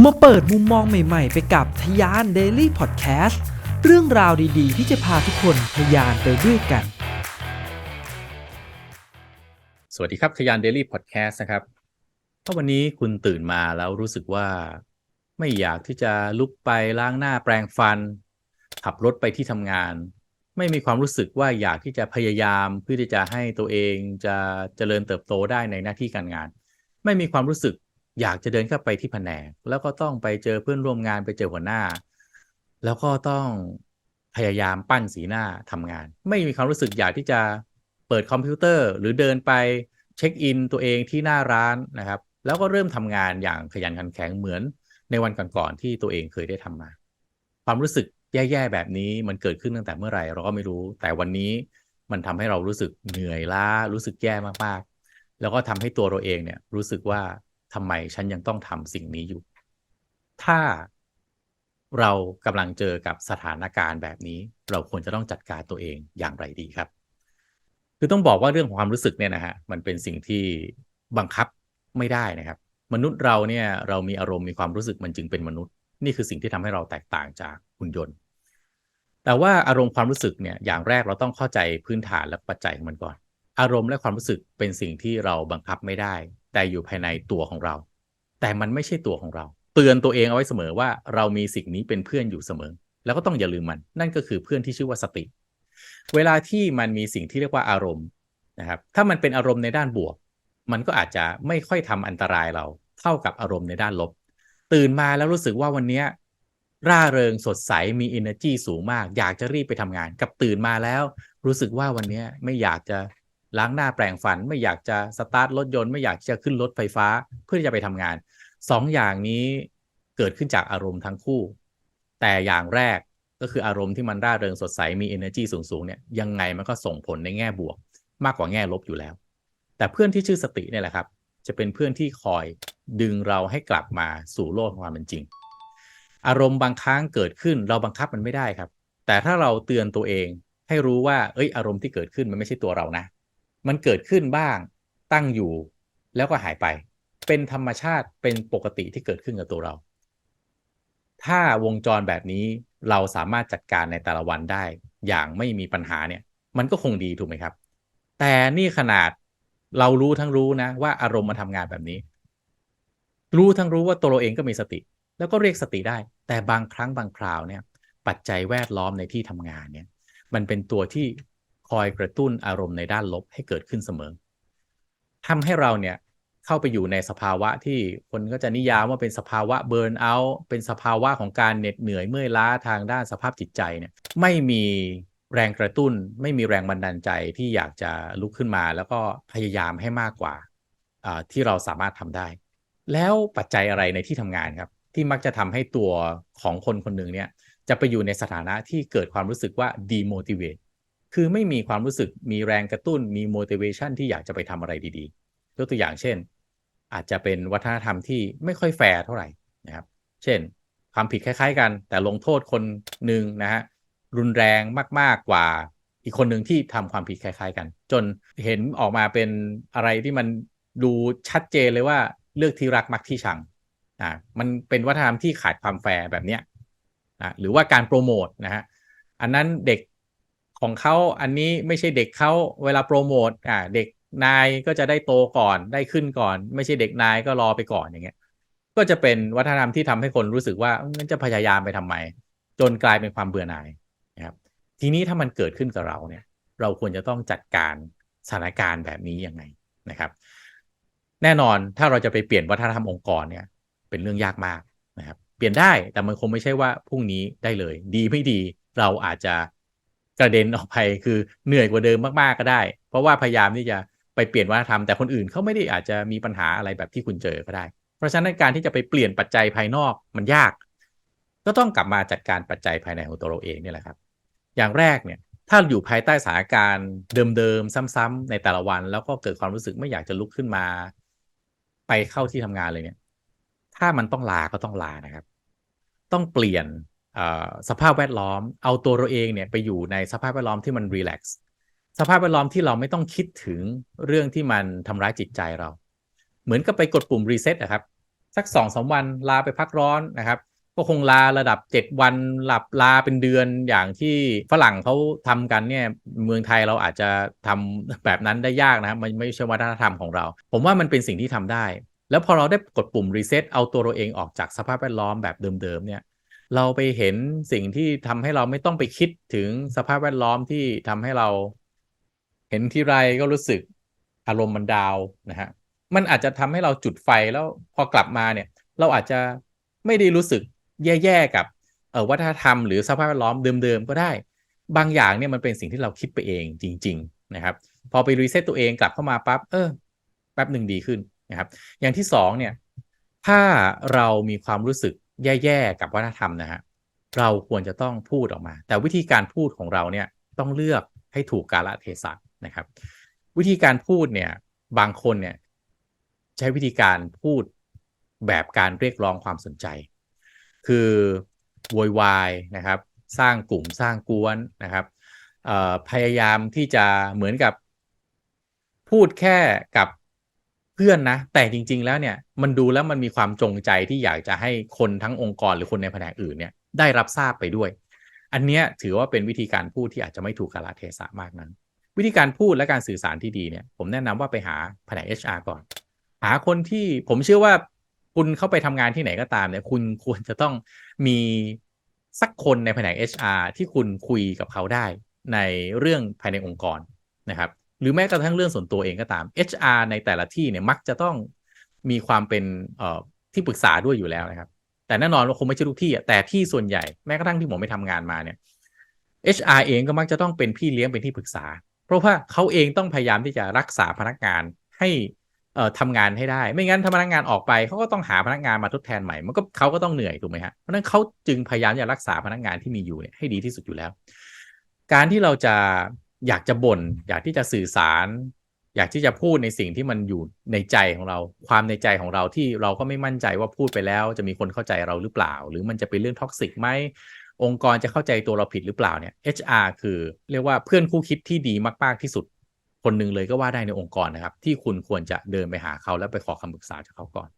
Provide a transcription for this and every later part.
มาเปิดมุมมองใหม่ๆ ไปกับทยาน Daily Podcast เรื่องราวดีๆ ที่จะพาทุกคนทยานไปด้วยกัน สวัสดีครับขยาน Daily Podcast นะครับ ถ้าวันนี้คุณตื่นมาแล้วรู้สึกว่า ไม่อยากที่จะลุกไปล้างหน้าแปรงฟัน ขับรถไปที่ทำงาน ไม่มีความรู้สึกว่าอยากที่จะพยายามเพื่อที่จะให้ตัวเองจะเจริญเติบโตได้ในหน้าที่การงาน ไม่มีความรู้สึก อยากจะเดินเข้าไปที่แผนก แล้วก็ต้องไปเจอเพื่อนร่วมงานไปเจอหัวหน้า แล้วก็ต้องพยายามปั้นสีหน้าทำงาน ไม่มีความรู้สึกอยากที่จะเปิดคอมพิวเตอร์ หรือเดินไปเช็คอินตัวเองที่หน้าร้านนะครับ แล้วก็เริ่มทำงานอย่างขยันขันแข็งเหมือนในวันก่อนๆที่ตัวเองเคยได้ทำมา ความรู้สึกแย่ๆแบบนี้มันเกิดขึ้นตั้งแต่เมื่อไหร่เราก็ไม่รู้ แต่วันนี้มันทำให้เรารู้สึกเหนื่อยล้ารู้สึกแย่มากๆ แล้วก็ทำให้ตัวเราเองเนี่ยรู้สึกว่า ทำไมฉันยังต้องทำสิ่งนี้อยู่ ถ้าเรากำลังเจอกับสถานการณ์แบบนี้ เราควรจะต้องจัดการตัวเองอย่างไรดีครับ คือต้องบอกว่าเรื่องของความรู้สึกเนี่ยนะฮะมันเป็นสิ่งที่บังคับไม่ได้นะครับ มนุษย์เราเนี่ยเรามีอารมณ์มีความรู้สึกมันจึงเป็นมนุษย์ นี่คือสิ่งที่ทำให้เราแตกต่างจากหุ่นยนต์ แต่ว่าอารมณ์ความรู้สึกเนี่ยอย่างแรกเราต้องเข้าใจพื้นฐานและปัจจัยของมันก่อน อารมณ์และความรู้สึกเป็นสิ่งที่เราบังคับไม่ได้ แต่อยู่ภายในตัวของเรา แต่มันไม่ใช่ตัวของเรา เตือนตัวเองเอาไว้เสมอว่าเรามีสิ่งนี้เป็นเพื่อนอยู่เสมอ แล้วก็ต้องอย่าลืมมัน นั่นก็คือเพื่อนที่ชื่อว่าสติ เวลาที่มันมีสิ่งที่เรียกว่าอารมณ์นะครับ ถ้ามันเป็นอารมณ์ในด้านบวก มันก็อาจจะไม่ค่อยทำอันตรายเราเท่ากับอารมณ์ในด้านลบ ตื่นมาแล้วรู้สึกว่าวันนี้ร่าเริงสดใสมี energy สูงมาก อยากจะรีบไปทำงาน กับตื่นมาแล้ว รู้สึกว่าวันนี้ไม่อยากจะ ล้างหน้าแปรงฟันไม่อยากจะสตาร์ทรถยนต์ไม่อยากจะขึ้นรถไฟฟ้าเพื่อจะไปทำงานสองอย่างนี้เกิดขึ้นจากอารมณ์ทั้งคู่ แต่อย่างแรกก็คืออารมณ์ที่มันร่าเริงสดใสมี energy สูงๆเนี่ยยังไงมันก็ส่งผลในแง่บวก มากกว่าแง่ลบอยู่แล้ว แต่เพื่อนที่ชื่อสติเนี่ยแหละครับ จะเป็นเพื่อนที่คอยดึงเราให้กลับมาสู่โลกของความเป็นจริง อารมณ์บางครั้งเกิดขึ้นเราบังคับมันไม่ได้ครับ แต่ถ้าเราเตือนตัวเองให้รู้ว่าเอ้ยอารมณ์ที่เกิดขึ้นมันไม่ใช่ตัวเรานะ มันเกิดขึ้นบ้าง ตั้งอยู่ แล้วก็หายไป เป็นธรรมชาติเป็นปกติที่เกิดขึ้นกับตัวเรา ถ้าวงจรแบบนี้เราสามารถจัดการในแต่ละวันได้ อย่างไม่มีปัญหาเนี่ย มันก็คงดีถูกไหมครับ แต่นี่ขนาดเรารู้ทั้งรู้นะ ว่าอารมณ์มันทำงานแบบนี้ รู้ทั้งรู้ว่าตัวเราเองก็มีสติ แล้วก็เรียกสติได้ แต่บางครั้งบางคราวเนี่ย ปัจจัยแวดล้อมในที่ทำงานเนี่ย มันเป็นตัวที่ อยกระตุ้นอารมณ์ในด้านลบให้เกิดขึ้นเสมอทำให้เราเนี่ยเข้าไปอยู่ในสภาวะที่คนก็จะนิยามว่าเป็นสภาวะเบิร์นเอาท์เป็นสภาวะของการเหน็ดเหนื่อยเมื่อยล้าทางด้านสภาพจิตใจเนี่ยไม่มีแรงกระตุ้น ไม่มีแรงบันดาลใจที่อยากจะลุกขึ้นมา แล้วก็พยายามให้มากกว่าที่เราสามารถทำได้ แล้วปัจจัยอะไรในที่ทำงานครับ ที่มักจะทำให้ตัวของคนคนหนึ่งเนี่ยจะไปอยู่ในสถานะที่เกิดความรู้สึกว่า demotivate คือไม่มีความรู้สึกมีแรงกระตุ้นมี motivation ที่อยากจะไปทำอะไรดีๆยกตัวอย่างเช่น อาจจะเป็นวัฒนธรรมที่ไม่ค่อยแฟร์เท่าไหร่นะครับ เช่นความผิดคล้ายๆ กัน แต่ลงโทษคนหนึ่งนะฮะรุนแรงมากๆกว่าอีกคนหนึ่งที่ทำความผิดคล้าย ๆ กัน จนเห็นออกมาเป็นอะไรที่มันดูชัดเจนเลยว่าเลือกที่รักมักที่ชังอ่ามันเป็นวัฒนธรรมที่ขาดความแฟร์แบบเนี้ยนะหรือว่าการโปรโมทนะฮะอันนั้นเด็ก ของเขาอันนี้ไม่ใช่เด็กเขาเวลาโปรโมทอ่าเด็กนายก็จะได้โตก่อนได้ขึ้นก่อน ไม่ใช่เด็กนายก็รอไปก่อนอย่างเงี้ย ก็จะเป็นวัฒนธรรมที่ทำให้คนรู้สึกว่างั้นจะพยายามไปทำไม จนกลายเป็นความเบื่อหน่ายนะครับ ทีนี้ถ้ามันเกิดขึ้นกับเราเนี่ย เราควรจะต้องจัดการสถานการณ์แบบนี้ยังไงนะครับ แน่นอนถ้าเราจะไปเปลี่ยนวัฒนธรรมองค์กรเนี่ย เป็นเรื่องยากมากนะครับ เปลี่ยนได้แต่มันคงไม่ใช่ว่าพรุ่งนี้ได้เลย ดีไม่ดีเราอาจจะ กระเด็นออกไปคือเหนื่อยกว่าเดิมมากๆก็ได้ เพราะว่าพยายามที่จะไปเปลี่ยนวัฒนธรรมแต่คนอื่นเขาไม่ได้อาจจะมีปัญหาอะไรแบบที่คุณเจอก็ได้ เพราะฉะนั้นการที่จะไปเปลี่ยนปัจจัยภายนอกมันยาก ก็ต้องกลับมาจัดการปัจจัยภายในของตัวเราเองนี่แหละครับ อย่างแรกเนี่ยถ้าอยู่ภายใต้สถานการณ์เดิมๆซ้ำๆในแต่ละวัน แล้วก็เกิดความรู้สึกไม่อยากจะลุกขึ้นมา ไปเข้าที่ทำงานเลยเนี่ย ถ้ามันต้องลาก็ต้องลานะครับ ต้องเปลี่ยน สภาพแวดล้อม เอาตัวเราเองเนี่ยไปอยู่ในสภาพแวดล้อมที่มันรีแลกซ์สภาพแวดล้อมที่เราไม่ต้องคิดถึงเรื่องที่มันทำร้ายจิตใจเรา เหมือนกับไปกดปุ่มรีเซ็ตนะครับ สักสองสามวันลาไปพักร้อนนะครับ ก็คงลาระดับเจ็ดวันหลับลาเป็นเดือนอย่างที่ฝรั่งเขาทำกันเนี่ยเมืองไทยเราอาจจะทำแบบนั้นได้ยากนะครับมันไม่ใช่วัฒนธรรมของเรา ผมว่ามันเป็นสิ่งที่ทำได้ แล้วพอเราได้กดปุ่มรีเซ็ตเอาตัวเราเองออกจากสภาพแวดล้อมแบบเดิมๆเนี่ย เราไปเห็นสิ่งที่ทำให้เราไม่ต้องไปคิดถึงสภาพแวดล้อมที่ทำให้เรา เห็นที่ไรก็รู้สึกอารมณ์มันดาวนะฮะมันอาจจะทำให้เราจุดไฟแล้วพอกลับมาเนี่ย เราอาจจะไม่ได้รู้สึกแย่ๆกับเออวัฒนธรรมหรือสภาพแวดล้อมเดิมๆก็ได้ บางอย่างเนี่ยมันเป็นสิ่งที่เราคิดไปเองจริง ๆ นะครับ พอไปรีเซ็ตตัวเองกลับเข้ามาปั๊บเออแป๊บหนึ่งดีขึ้นนะครับ อย่างที่สองเนี่ย ถ้าเรามีความรู้สึก แย่ๆกับวัฒนธรรมนะฮะเราควรจะต้องพูดออกมา แต่วิธีการพูดของเราเนี่ยต้องเลือกให้ถูกกาลเทศะนะครับ วิธีการพูดเนี่ยบางคนเนี่ยใช้วิธีการพูดแบบการเรียกร้องความสนใจ คือโวยวายนะครับ สร้างกลุ่มสร้างกวนนะครับพยายามที่จะเหมือนกับพูดแค่กับ พื่อนนะ แต่จริง ๆ แล้วเนี่ยมันดูแล้วมันมีความจงใจที่อยากจะให้คนทั้งองค์กรหรือคนในแผนกอื่นเนี่ยได้รับทราบไปด้วย อันเนี้ยถือว่าเป็นวิธีการพูดที่อาจจะไม่ถูกกาลเทศะมากนั้น วิธีการพูดและการสื่อสารที่ดีเนี่ย ผมแนะนำว่าไปหาแผนก HR ก่อน หาคนที่ผมเชื่อว่าคุณเข้าไปทำงานที่ไหนก็ตามเนี่ยคุณควรจะต้องมีสักคนในแผนก HR ที่คุณคุยกับเขาได้ในเรื่องภายในองค์กรนะครับ หรือแม้กระทั่งเรื่องส่วนตัวเองก็ตาม HR ในแต่ละที่เนี่ยมักจะต้องมีความเป็นที่ปรึกษาด้วยอยู่แล้วนะครับ แต่แน่นอนว่าคงไม่ใช่ทุกที่แต่ที่ส่วนใหญ่แม้กระทั่งที่ผมไปทำงานมาเนี่ย HR เองก็มักจะต้องเป็นพี่เลี้ยงเป็นที่ปรึกษา เพราะว่าเขาเองต้องพยายามที่จะรักษาพนักงานให้ทำงานให้ได้ ไม่งั้นถ้าพนักงานออกไปเขาก็ต้องหาพนักงานมาทดแทนใหม่มันก็เขาก็ต้องเหนื่อยถูกไหมฮะเพราะนั้นเขาจึงพยายามจะรักษาพนักงานที่มีอยู่เนี่ยให้ดีที่สุดอยู่แล้ว การที่เราจะ อยากจะบน่นอยากที่จะสื่อสาร อยากที่จะพูดในสิ่งที่มันอยู่ในใจของเรา ความในใจของเราที่เราก็ไม่มั่นใจว่าพูดไปแล้ว จะมีคนเข้าใจเราหรือเปล่า หรือมันจะเป็นเรื่องท็อกซิกไหมองค์กรจะเข้าใจตัวเราผิดหรือเปล่าเนี่ย HR คือเรียกว่าเพื่อนคู่คิดที่ดีมาก ๆ ที่สุด คนหนึ่งเลยก็ว่าได้ในองค์กรนะครับ ที่คุณควรจะเดินไปหาเขาแล้วไปขอคำปรึกษาจากเขาก่อน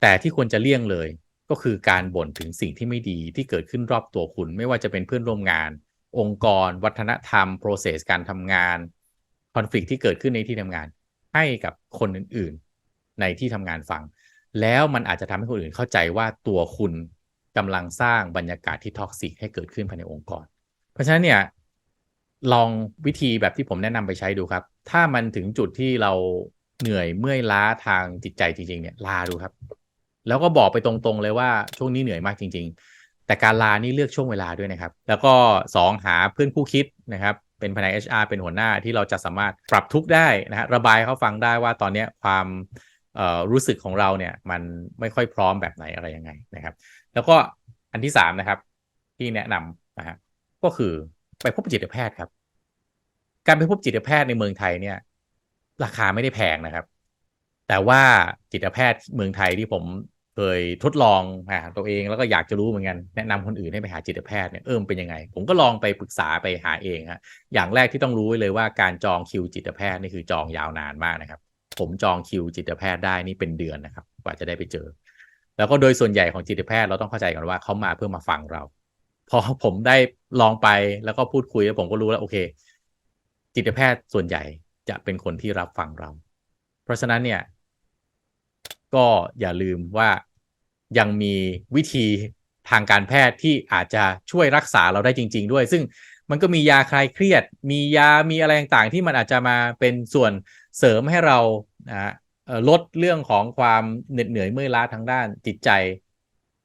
แต่ที่ควรจะเลี่ยงเลยก็คือการบ่นถึงสิ่งที่ไม่ดีที่เกิดขึ้นรอบตัวคุณ ไม่ว่าจะเป็นเพื่อนร่วมงาน องค์กร วัฒนธรรม process การทำงานคอนฟ lict ที่เกิดขึ้นในที่ทำงาน ให้กับคนอื่นๆ ในที่ทำงานฟัง แล้วมันอาจจะทำให้คนอื่นเข้าใจว่าตัวคุณกำลังสร้างบรรยากาศที่ท็อกซิกให้เกิดขึ้นภายในองค์กร เพราะฉะนั้นเนี่ยลองวิธีแบบที่ผมแนะนำไปใช้ดูครับ ถ้ามันถึงจุดที่เราเหนื่อยเมื่อยล้าทางจิตใจจริงๆเนี่ยลาดูครับ แล้วก็บอกไปตรงๆเลยว่าช่วงนี้เหนื่อยมากจริงๆ แต่การลานี่เลือกช่วงเวลาด้วยนะครับ แล้วก็สองหาเพื่อนคู่คิดนะครับ เป็นแผน HR เป็นหัวหน้าที่เราจะสามารถปรับทุกได้นะฮะระบายเขาฟังได้ว่าตอนนี้ความรู้สึกของเราเนี่ยมันไม่ค่อยพร้อมแบบไหนอะไรยังไงนะครับ แล้วก็อันที่สามนะครับ ที่แนะนำนะฮะก็คือไปพบจิตแพทย์ครับ การไปพบจิตแพทย์ในเมืองไทยเนี่ย ราคาไม่ได้แพงนะครับ แต่ว่าจิตแพทย์เมืองไทยที่ผม เคยทดลองหาตัวเองแล้วก็อยากจะรู้เหมือนกันแนะนำคนอื่นให้ไปหาจิตแพทย์เนี่ยเออเป็นยังไง ผมก็ลองไปปรึกษาไปหาเองฮะอย่างแรกที่ต้องรู้เลยว่าการจองคิวจิตแพทย์นี่คือจองยาวนานมากนะครับ ผมจองคิวจิตแพทย์ได้นี่เป็นเดือนนะครับ กว่าจะได้ไปเจอ แล้วก็โดยส่วนใหญ่ของจิตแพทย์เราต้องเข้าใจกันว่าเขามาเพื่อมาฟังเรา พอผมได้ลองไปแล้วก็พูดคุยแล้วผมก็รู้แล้วโอเค จิตแพทย์ส่วนใหญ่จะเป็นคนที่รับฟังเรา เพราะฉะนั้นเนี่ย ก็อย่าลืมว่ายังมีวิธีทางการแพทย์ที่อาจจะช่วยรักษาเราได้จริง ๆ ด้วย ซึ่งมันก็มียาคลายเครียด มียามีอะไรต่างๆ ที่มันอาจจะมาเป็นส่วนเสริมให้เรานะลดเรื่องของความเหน็ดเหนื่อยเมื่อยล้าทางด้านจิตใจ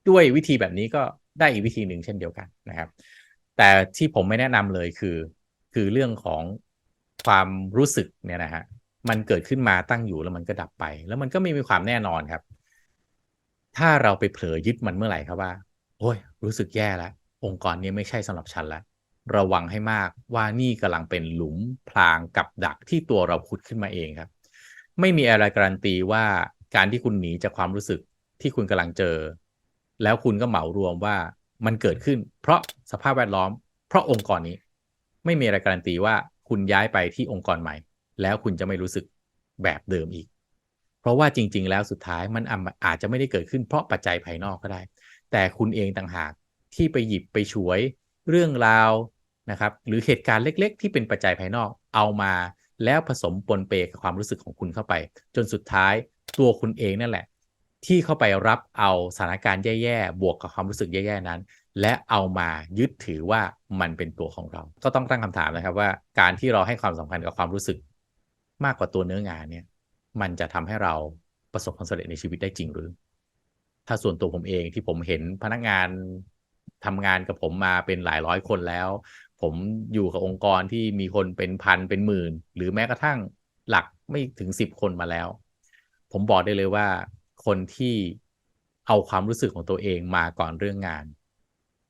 ด้วยวิธีแบบนี้ก็ได้อีกวิธีหนึ่งเช่นเดียวกันนะครับ แต่ที่ผมไม่แนะนำเลยคือ คือเรื่องของความรู้สึกเนี่ยนะฮะ มันเกิดขึ้นมาตั้งอยู่แล้วมันก็ดับไป แล้วมันก็ไม่มีความแน่นอนครับ ถ้าเราไปเผลอยึดมันเมื่อไหร่ครับว่า โอ้ย รู้สึกแย่แล้วองค์กรนี้ไม่ใช่สำหรับฉันแล้วระวังให้มากว่านี่กำลังเป็นหลุมพรางกับดักที่ตัวเราขุดขึ้นมาเองครับ ไม่มีอะไรการันตีว่าการที่คุณหนีจากความรู้สึกที่คุณกำลังเจอ แล้วคุณก็เหมารวมว่ามันเกิดขึ้น เพราะสภาพแวดล้อม เพราะองค์กรนี้ ไม่มีอะไรการันตีว่าคุณย้ายไปที่องค์กรใหม่ แล้วคุณจะไม่รู้สึกแบบเดิมอีก เพราะว่าจริง ๆ แล้วสุดท้ายมันอาจจะไม่ได้เกิดขึ้นเพราะปัจจัยภายนอกก็ได้ แต่คุณเองต่างหากที่ไปหยิบไปฉวยเรื่องราวนะครับหรือเหตุการณ์เล็ก ๆ ที่เป็นปัจจัยภายนอกเอามาแล้วผสมปนเปกับความรู้สึกของคุณเข้าไป จนสุดท้ายตัวคุณเองนั่นแหละ ที่เข้าไปรับเอาสถานการณ์แย่ๆบวกกับความรู้สึกแย่ๆนั้น และเอามายึดถือว่ามันเป็นตัวของเรา ก็ต้องตั้งคำถามนะครับว่าการที่เราให้ความสำคัญกับความรู้สึก มากกว่าตัวเนื้องานเนี่ย มันจะทำให้เราประสบความสำเร็จในชีวิตได้จริงหรือ ถ้าส่วนตัวผมเองที่ผมเห็นพนักงานทำงานกับผมมาเป็นหลายร้อยคนแล้ว ผมอยู่กับองค์กรที่มีคนเป็นพันเป็นหมื่น หรือแม้กระทั่งหลักไม่ถึงสิบคนมาแล้ว ผมบอกได้เลยว่าคนที่เอาความรู้สึกของตัวเองมาก่อนเรื่องงาน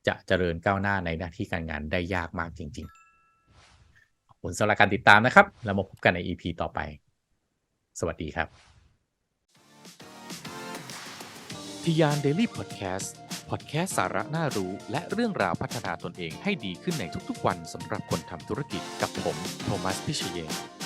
จะเจริญก้าวหน้าในหน้าที่การงานได้ยากมากจริง ๆ ขอบคุณสำหรับการติดตามนะครับ แล้วมาพบกันใน EP ต่อไป สวัสดีครับทิยานเดลี่พอดแคสต์พอดแคสต์สาระน่ารู้ และเรื่องราวพัฒนาตนเองให้ดีขึ้นในทุกๆวันสำหรับคนทำธุรกิจกับผม โทมัสพิเชย์